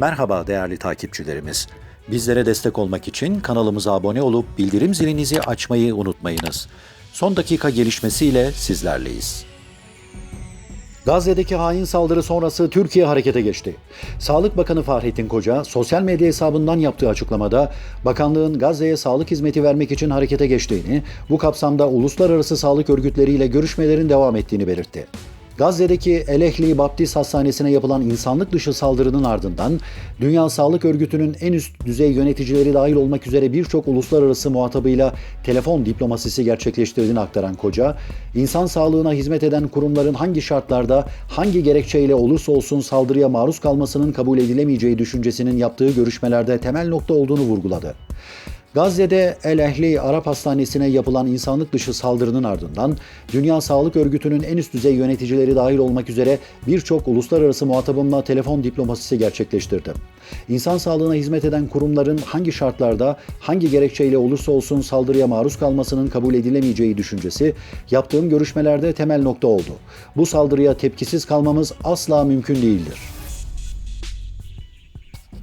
Merhaba değerli takipçilerimiz. Bizlere destek olmak için kanalımıza abone olup bildirim zilinizi açmayı unutmayınız. Son dakika gelişmesiyle sizlerleyiz. Gazze'deki hain saldırı sonrası Türkiye harekete geçti. Sağlık Bakanı Fahrettin Koca sosyal medya hesabından yaptığı açıklamada bakanlığın Gazze'ye sağlık hizmeti vermek için harekete geçtiğini, bu kapsamda uluslararası sağlık örgütleriyle görüşmelerin devam ettiğini belirtti. Gazze'deki El Ehli Baptist Hastanesi'ne yapılan insanlık dışı saldırının ardından Dünya Sağlık Örgütü'nün en üst düzey yöneticileri dahil olmak üzere birçok uluslararası muhatabıyla telefon diplomasisi gerçekleştirdiğini aktaran Koca, insan sağlığına hizmet eden kurumların hangi şartlarda, hangi gerekçeyle olursa olsun saldırıya maruz kalmasının kabul edilemeyeceği düşüncesinin yaptığı görüşmelerde temel nokta olduğunu vurguladı. Gazze'de El Ehli Arap Hastanesi'ne yapılan insanlık dışı saldırının ardından Dünya Sağlık Örgütü'nün en üst düzey yöneticileri dahil olmak üzere birçok uluslararası muhatabımla telefon diplomasisi gerçekleştirdim. İnsan sağlığına hizmet eden kurumların hangi şartlarda, hangi gerekçeyle olursa olsun saldırıya maruz kalmasının kabul edilemeyeceği düşüncesi yaptığım görüşmelerde temel nokta oldu. Bu saldırıya tepkisiz kalmamız asla mümkün değildir.